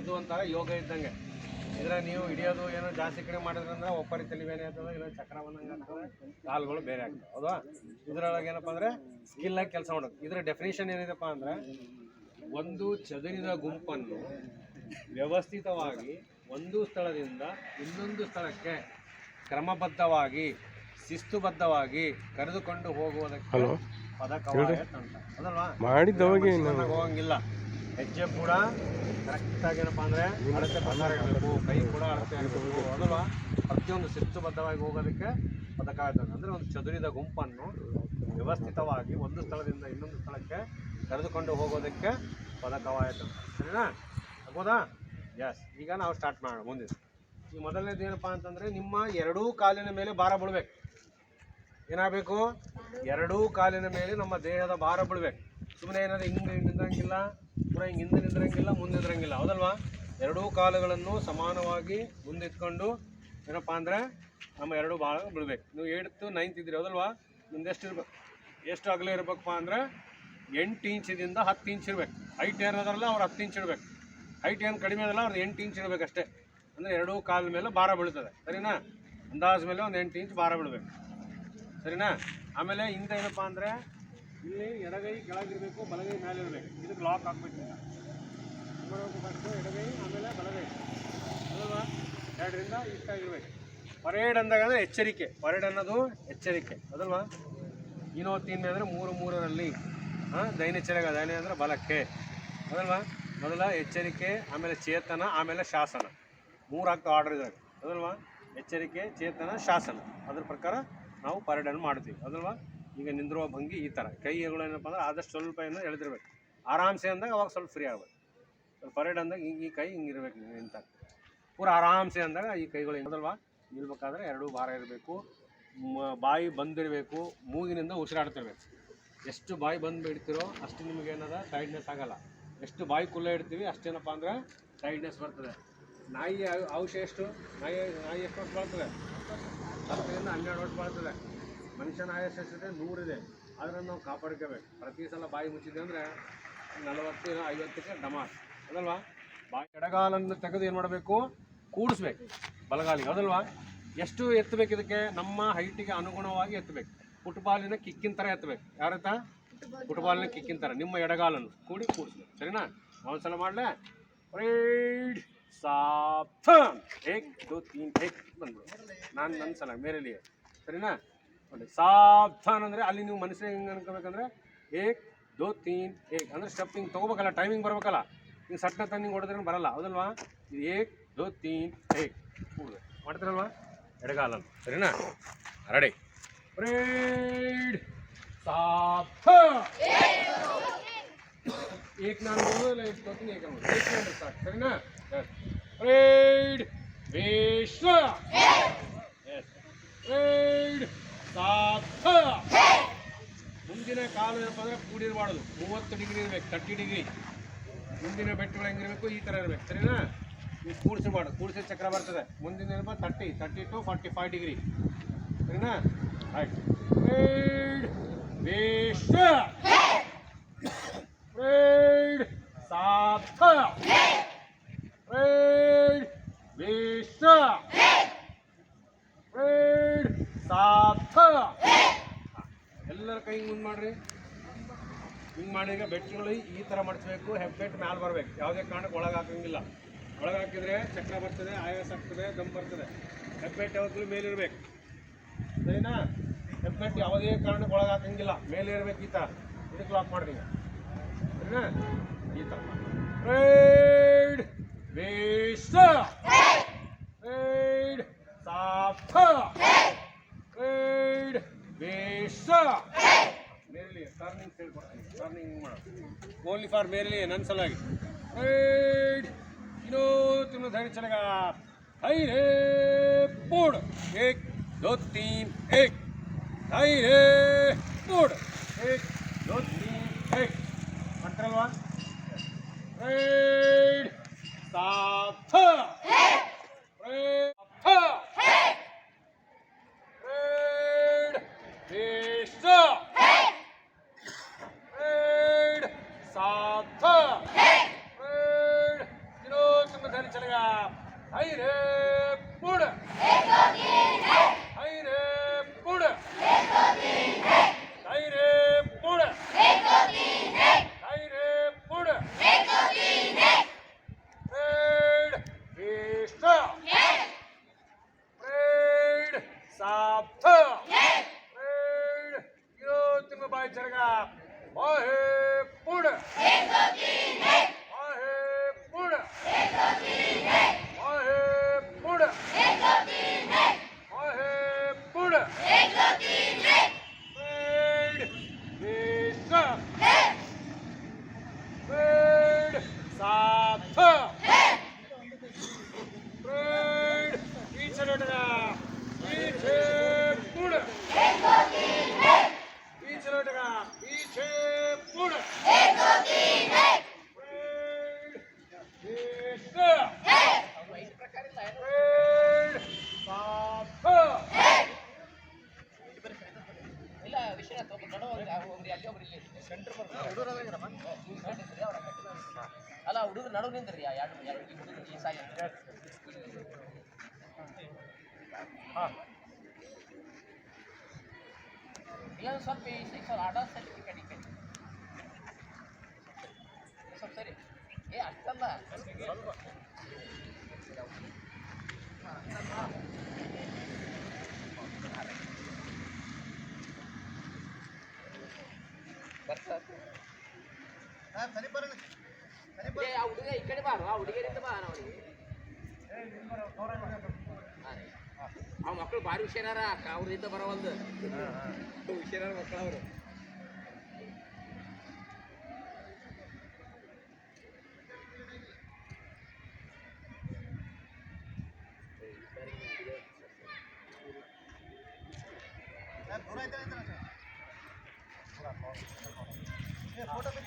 ಇದು ಒಂಥರ ಯೋಗ ಇದ್ದಂಗೆ. ಇದ್ರ ನೀವು ಹಿಡಿಯೋದು ಏನೋ ಜಾಸ್ತಿ ಕಡೆ ಮಾಡಿದ್ರಂದ್ರೆ ಒಪ್ಪರಿ ತಲೆಬೇನೆ ಆಗ್ತದೆ, ಇಲ್ಲ ಚಕ್ರ ಬಂದಂಗೆ ಆಗ್ತದೆ, ಕಾಲುಗಳು ಬೇರೆ ಆಗ್ತವೆ. ಹೌದಾ? ಇದ್ರೊಳಗೆ ಏನಪ್ಪ ಅಂದರೆ ಆಗಿ ಕೆಲಸ ಮಾಡೋದು. ಇದ್ರ ಡೆಫಿನೇಷನ್ ಏನಿದೆಪ್ಪ ಅಂದ್ರೆ ಒಂದು ಚದುರಿದ ಗುಂಪನ್ನು ವ್ಯವಸ್ಥಿತವಾಗಿ ಒಂದು ಸ್ಥಳದಿಂದ ಇನ್ನೊಂದು ಸ್ಥಳಕ್ಕೆ ಕ್ರಮಬದ್ಧವಾಗಿ ಶಿಸ್ತುಬದ್ಧವಾಗಿ ಕರೆದುಕೊಂಡು ಹೋಗುವುದಕ್ಕೆ ಪದ ಕವಾಯತ್ ಅಂತ ಅದಲ್ವಾ? ಮಾಡಿದ್ದವಾಗೆ ಹೋಗಂಗಿಲ್ಲ. ಹೆಜ್ಜೆ ಕೂಡ ಕರೆಕ್ಟಾಗಿ ಏನಪ್ಪ ಅಂದರೆ ಅಳತೆ ಬಂದರೆ ಇರಬೇಕು ಕೈ ಕೂಡ ಅಳತೆ ಆಗಬೇಕು. ಅದಲ್ವಾ? ಪ್ರತಿಯೊಂದು ಶಿಸ್ತುಬದ್ಧವಾಗಿ ಹೋಗೋದಕ್ಕೆ ಪದಕಾಯತ ಅಂದರೆ ಒಂದು ಚದುರಿದ ಗುಂಪನ್ನು ವ್ಯವಸ್ಥಿತವಾಗಿ ಒಂದು ಸ್ಥಳದಿಂದ ಇನ್ನೊಂದು ಸ್ಥಳಕ್ಕೆ ಕರೆದುಕೊಂಡು ಹೋಗೋದಕ್ಕೆ ಪದಕವಾಯತ ಸರಿನಾ? ಆಗ್ಬೋದಾ? ಎಸ್ ಈಗ ನಾವು ಸ್ಟಾರ್ಟ್ ಮಾಡೋಣ. ಮುಂದಿನ. ಈ ಮೊದಲನೇದು ಏನಪ್ಪ ಅಂತಂದರೆ ನಿಮ್ಮ ಎರಡೂ ಕಾಲಿನ ಮೇಲೆ ಭಾರ ಬೀಳ್ಬೇಕು. ಏನಾಗಬೇಕು? ಎರಡೂ ಕಾಲಿನ ಮೇಲೆ ನಮ್ಮ ದೇಹದ ಭಾರ ಬಿಡ್ಬೇಕು ಸುಮ್ಮನೆ ಏನಾದ್ರು ಹಿಂಗೆ ನಿಂದ್ರಂಗಿಲ್ಲ, ಪೂರ ಹಿಂಗೆ ಹಿಂದೆ ನಿಂದ್ರಂಗಿಲ್ಲ, ಮುಂದೆ ನಿಂದ್ರಂಗಿಲ್ಲ. ಹೌದಲ್ವಾ? ಎರಡೂ ಕಾಲುಗಳನ್ನು ಸಮಾನವಾಗಿ ಮುಂದಿಟ್ಕೊಂಡು ಏನಪ್ಪ ಅಂದರೆ ನಮ್ಮ ಎರಡೂ ಭಾಳ ಬೀಳ್ಬೇಕು. ನೀವು ಏಡ್ತು, ನೈನ್ತ್ ಇದ್ರಿ ಹೌದಲ್ವಾ? ನಿಮ್ದೆಷ್ಟು ಇರ್ಬೇಕು? ಎಷ್ಟು ಅಗಲ ಇರಬೇಕಪ್ಪ ಅಂದರೆ ಎಂಟು ಇಂಚಿದಿಂದ ಹತ್ತು ಇಂಚ್ ಇರ್ಬೇಕು. ಹೈಟ್ ಏನಾದ್ರಲ್ಲ ಅವ್ರು ಹತ್ತು ಇಂಚ್ ಇಡ್ಬೇಕು. ಹೈಟ್ ಏನು ಕಡಿಮೆ ಅದಲ್ಲ ಅವ್ರು ಎಂಟು ಇಂಚ್ ಇಡ್ಬೇಕು ಅಷ್ಟೇ ಅಂದರೆ ಎರಡೂ ಕಾಲ ಮೇಲೆ ಭಾರ ಬೀಳ್ತದೆ. ಸರಿನಾ? ಅಂದಾಜು ಮೇಲೆ ಒಂದು ಎಂಟು ಇಂಚ್ ಭಾರ ಬೀಳ್ಬೇಕು. ಸರಿನಾ? ಆಮೇಲೆ ಹಿಂದೆ ಏನಪ್ಪ ಅಂದರೆ ಇಲ್ಲಿ ಎಡಗೈ ಕೆಳಗಿರಬೇಕು, ಬಲಗೈ ಮೇಲೆ ಇರಬೇಕು ಇದಕ್ಕೆ ಲಾಕ್ ಹಾಕ್ಬೇಕು ಎಡಗೈ, ಆಮೇಲೆ ಬಲಗೈ. ಅಲ್ವಾ? ಎರಡರಿಂದ ಇಷ್ಟಾಗಿರ್ಬೇಕು ಪರೇಡ್ ಅಂದಾಗ ಅಂದರೆ ಎಚ್ಚರಿಕೆ. ಪರೇಡ್ ಅನ್ನೋದು ಎಚ್ಚರಿಕೆ. ಅದಲ್ವಾ? ಇನೋ ತಿನ್ನೆ ಅಂದರೆ ಮೂರು ಮೂರರಲ್ಲಿ ಹಾಂ ದೈನಚರಗ ದೈನ ಅಂದರೆ ಬಲಕ್ಕೆ. ಅದಲ್ವಾ? ಮೊದಲ ಎಚ್ಚರಿಕೆ, ಆಮೇಲೆ ಚೇತನ, ಆಮೇಲೆ ಶಾಸನ. ಮೂರು ಆಗ್ತಾ ಆರ್ಡರ್ ಇದ್ರಾಗ ಅದಲ್ವಾ? ಎಚ್ಚರಿಕೆ, ಚೇತನ, ಶಾಸನ. ಅದ್ರ ಪ್ರಕಾರ ನಾವು ಪರೇಡನ್ನು ಮಾಡ್ತೀವಿ. ಅದಲ್ವಾ ಈಗ ನಿಂದಿರುವ ಭಂಗಿ ಈ ಥರ ಕೈಗಳು ಏನಪ್ಪ ಅಂದ್ರೆ ಆದಷ್ಟು ಸ್ವಲ್ಪ ಏನೋ ಎಳೆದಿರ್ಬೇಕು. ಆರಾಮ್ಸೆ ಅಂದಾಗ ಅವಾಗ ಸ್ವಲ್ಪ ಫ್ರೀ ಆಗ್ಬೇಕು. ಸ್ವಲ್ಪ ಪರೇಡ್ ಅಂದಾಗ ಹಿಂಗೆ ಈ ಕೈ ಹಿಂಗೆ ಇರ್ಬೇಕು ಹಿಂಗೆ ನಿಂತ ಪೂರ ಆರಾಮ್ಸೆ ಅಂದಾಗ ಈ ಕೈಗಳು ಏನದಲ್ವಾ ನಿಲ್ಬೇಕಾದ್ರೆ ಎರಡೂ ಭಾರ ಇರಬೇಕು. ಬಾಯಿ ಬಂದಿರಬೇಕು. ಮೂಗಿನಿಂದ ಉಸಿರಾಡ್ತಿರ್ಬೇಕು. ಎಷ್ಟು ಬಾಯಿ ಬಂದು ಬಿಡ್ತಿರೋ ಅಷ್ಟು ನಿಮಗೆ ಏನದ? ಟೈಡ್ನೆಸ್ ಆಗಲ್ಲ. ಎಷ್ಟು ಬಾಯಿ ಕುಲ್ಲ ಇಡ್ತೀವಿ ಅಷ್ಟೇನಪ್ಪ ಅಂದ್ರೆ ಟೈಟ್ನೆಸ್ ಬರ್ತದೆ. ನಾಯಿ ಔಷಧ ಎಷ್ಟು? ನಾಯಿ ನಾಯಿ ಎಷ್ಟು ವರ್ಷ ಹತ್ತರಿಂದ ಹನ್ನೆರಡು ವರ್ಷ ಬಾಳ್ತದೆ ಮನುಷ್ಯನ ಆಯುಷ್ಯ ಎಷ್ಟಿದೆ ನೂರಿದೆ. ಆದ್ರೆ ನಾವು ಕಾಪಾಡ್ಕೋಬೇಕು. ಪ್ರತಿ ಸಲ ಬಾಯಿ ಮುಚ್ಚಿದೆ ಅಂದರೆ ನಲವತ್ತು ಐವತ್ತಕ್ಕೆ ಡಮಾಸ್. ಅದಲ್ವಾ? ಬಾಯಿ ಎಡಗಾಲನ್ನು ತೆಗೆದು ಏನು ಮಾಡಬೇಕು? ಕೂಡಿಸ್ಬೇಕು. ಬಲಗಾಲಿಗೆ. ಅದಲ್ವಾ? ಎಷ್ಟು ಎತ್ತಬೇಕು ಇದಕ್ಕೆ? ನಮ್ಮ ಹೈಟಿಗೆ ಅನುಗುಣವಾಗಿ ಎತ್ತಬೇಕು. ಫುಟ್ಬಾಲಿನ ಕಿಕ್ಕಿನ ಥರ ಎತ್ತಬೇಕು. ಯಾರತ್ತ? ಫುಟ್ಬಾಲಿನ ಕಿಕ್ಕಿನ ಥರ ನಿಮ್ಮ ಎಡಗಾಲನ್ನು ಕೂಡಿ ಕೂಡಿಸ್ಬೇಕು. ಸರಿನಾ? ಒಂದ್ಸಲ ಮಾಡಲೇ? Ride soft. ಏಕ್ ದೋ ತೀನ್ ಏಕ್ ನಾನು ನನ್ನ ಮೇರೆಲಿ. ಸರಿನಾ? ನೋಡಿ ಸಾವಧಾನ್ ಅಂದರೆ ಅಲ್ಲಿ ನೀವು ಮನಸ್ಸಿಗೆ ಹೆಂಗೆ ಅನ್ಕೋಬೇಕಂದ್ರೆ ಏಕ್ ದೋ ತೀನ್ ಏಕ್ ಅಂದರೆ ಸ್ಟೆಪ್ ಹಿಂಗೆ ತೊಗೋಬೇಕಲ್ಲ ಟೈಮಿಂಗ್ ಬರ್ಬೇಕಲ್ಲ. ನೀವು ಸಟ್ನ ತಂದಿಂಗ್ ಹೊಡೆದ್ರೆ ಬರಲ್ಲ, ಹೌದಲ್ವಾ? ಇದು ಏಕ್ ದೋ ತೀನ್ ಏಕ್ ಮಾಡ್ತಾರಲ್ವಾ? ಎಡಗಾಲ ಎಡಗಾಲಲ್ಲಿ. ಸರಿನಾ? ರೆಡಿ ರೈಡ್ ಸಾವಧಾನ್ एक ನಾನು ಓದಲ್ಲ ಇಟ್ಕೊತೀನಿ ಏಕ ಮಾಡಿ ಏಕ ಮಾಡಿ ಸಾಕು ಸರಿನಾ ರೈಡ್ ವಿಶ್ವ ರೈಡ್ ಸಾರ್ಥ ಮುಂದಿನ ಕಾಲ ಏನಪ್ಪ ಅಂದರೆ ಕೂಡಿರಬಾರ್ದು ಮೂವತ್ತು ಡಿಗ್ರಿ ಇರಬೇಕು ತರ್ಟಿ ಡಿಗ್ರಿ. ಮುಂದಿನ ಬೆಟ್ಟಗಳು ಹೆಂಗಿರಬೇಕು ಈ ಥರ ಇರಬೇಕು, ಸರಿನಾ? ನೀವು ಕೂಡಿಸಿ ಮಾಡು ಚಕ್ರ ಬರ್ತದೆ. ಮುಂದಿನ ಏನಪ್ಪ thirty thirty to forty five degree. ಸರಿನಾ? ರೈಟ್ ರೈಡ್ ವಿಶ್ವ ಸಾಥ Visa. Red. ಸಾಥ ಎಲ್ಲರ ಕೈ ಮುಂದೆ ಮಾಡ್ರಿ. ಹಿಂಗೆ ಮಾಡಿ ಈಗ ಬೆಟ್ಟಗಳು ಈ ಥರ ಮಡಿಸ್ಬೇಕು, ಹೆಬ್ಬೆಟ್ ಮ್ಯಾಲೆ ಬರಬೇಕು. ಯಾವುದೇ ಕಾರಣಕ್ಕೆ ಒಳಗೆ ಹಾಕಂಗಿಲ್ಲ. ಒಳಗೆ ಚಕ್ರ ಬರ್ತದೆ, ಆಯಾಸ ಆಗ್ತದೆ, ದಮ್ ಬರ್ತದೆ. ಹೆಬ್ಬೆಟ್ ಯಾವಾಗಲೂ ಮೇಲಿರ್ಬೇಕು ಸರಿನಾ? ಹೆಬ್ಬೆಟ್ ಯಾವುದೇ ಕಾರಣಕ್ಕೆ ಒಳಗೆ ಹಾಕಂಗಿಲ್ಲ. ಮೇಲೆ ಇರ್ಬೇಕು ಈ ಥರ ಇದಕ್ಕೆ ಲಾಕ್ ಮಾಡ್ರಿ. ಸರಿನಾ? ಈ Red, Vista. Red. Red, Sapta. Red. Red, Vista. Red. मेरे लिए turning sell turning only for मेरे लिए नन सलागी रेड इनो तुमने धैर्य चलेगा हाई रे पुड़ एक दो तीन एक हाई रे पुड़ एक दो तीन एक control one Read. Stop. Hey. पाय चरगा ओहे पुढ। एक दोन तीन एक आहे पुढ। एक दोन तीन एक आहे पुढ। एक दोन तीन एक आहे पुढ। एक दोन तीन एक ನಡು ನಿಂದ್ರಿ ಎರಡು ಎರಡು ಈ ಸಾಯಿ Ah, ಏನು ಸ್ವಲ್ಪ ಈ ಸ್ವಲ್ಪ ಅಡ್ವಾನ್ಸ್ ಸರ್ಟಿಫಿಕೇಟ್ ಈ ಕಡೆ ಸ್ವಲ್ಪ ಸರಿ. ಏ ಅಷ್ಟಲ್ಲ ಬರ್ತಾ ಸರಿ ಆ ಹುಡುಗ ಈ ಕಡೆ ಬಾರು ಆ ಹುಡುಗಿಯರಿಂದ ಬಾ ಅವನಿಗೆ ಆ ಮಕ್ಕಳು ಭಾರಿ ಹುಷಾರ ಅವ್ರಿಂದ ಬರವಲ್ದು ಹುಷಾರ ಮಕ್ಕಳು ಅವರು bird,